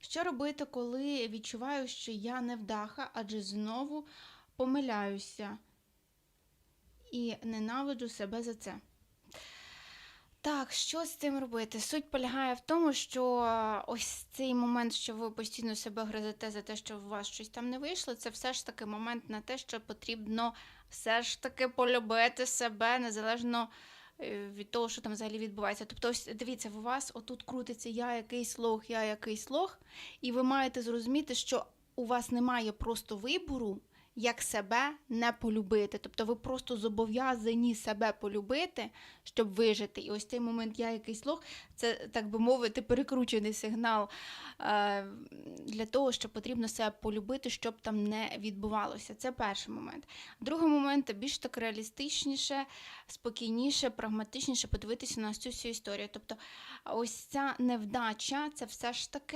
Що робити, коли відчуваю, що я невдаха, адже знову помиляюся і ненавиджу себе за це? Так, що з цим робити? Суть полягає в тому, що ось цей момент, що ви постійно себе гризете за те, що у вас щось там не вийшло, це все ж таки момент на те, що потрібно все ж таки полюбити себе незалежно від того, що там взагалі відбувається. Тобто, ось дивіться, у вас отут крутиться я якийсь лох, я якийсь лох, і ви маєте зрозуміти, що у вас немає просто вибору. Як себе не полюбити. Тобто ви просто зобов'язані себе полюбити, щоб вижити. І ось цей момент я якийсь лох, це, так би мовити, перекручений сигнал е, для того, що потрібно себе полюбити, щоб там не відбувалося. Це перший момент. Другий момент більш так реалістичніше, спокійніше, прагматичніше подивитися на цю всю історію. Тобто, ось ця невдача, це все ж таки.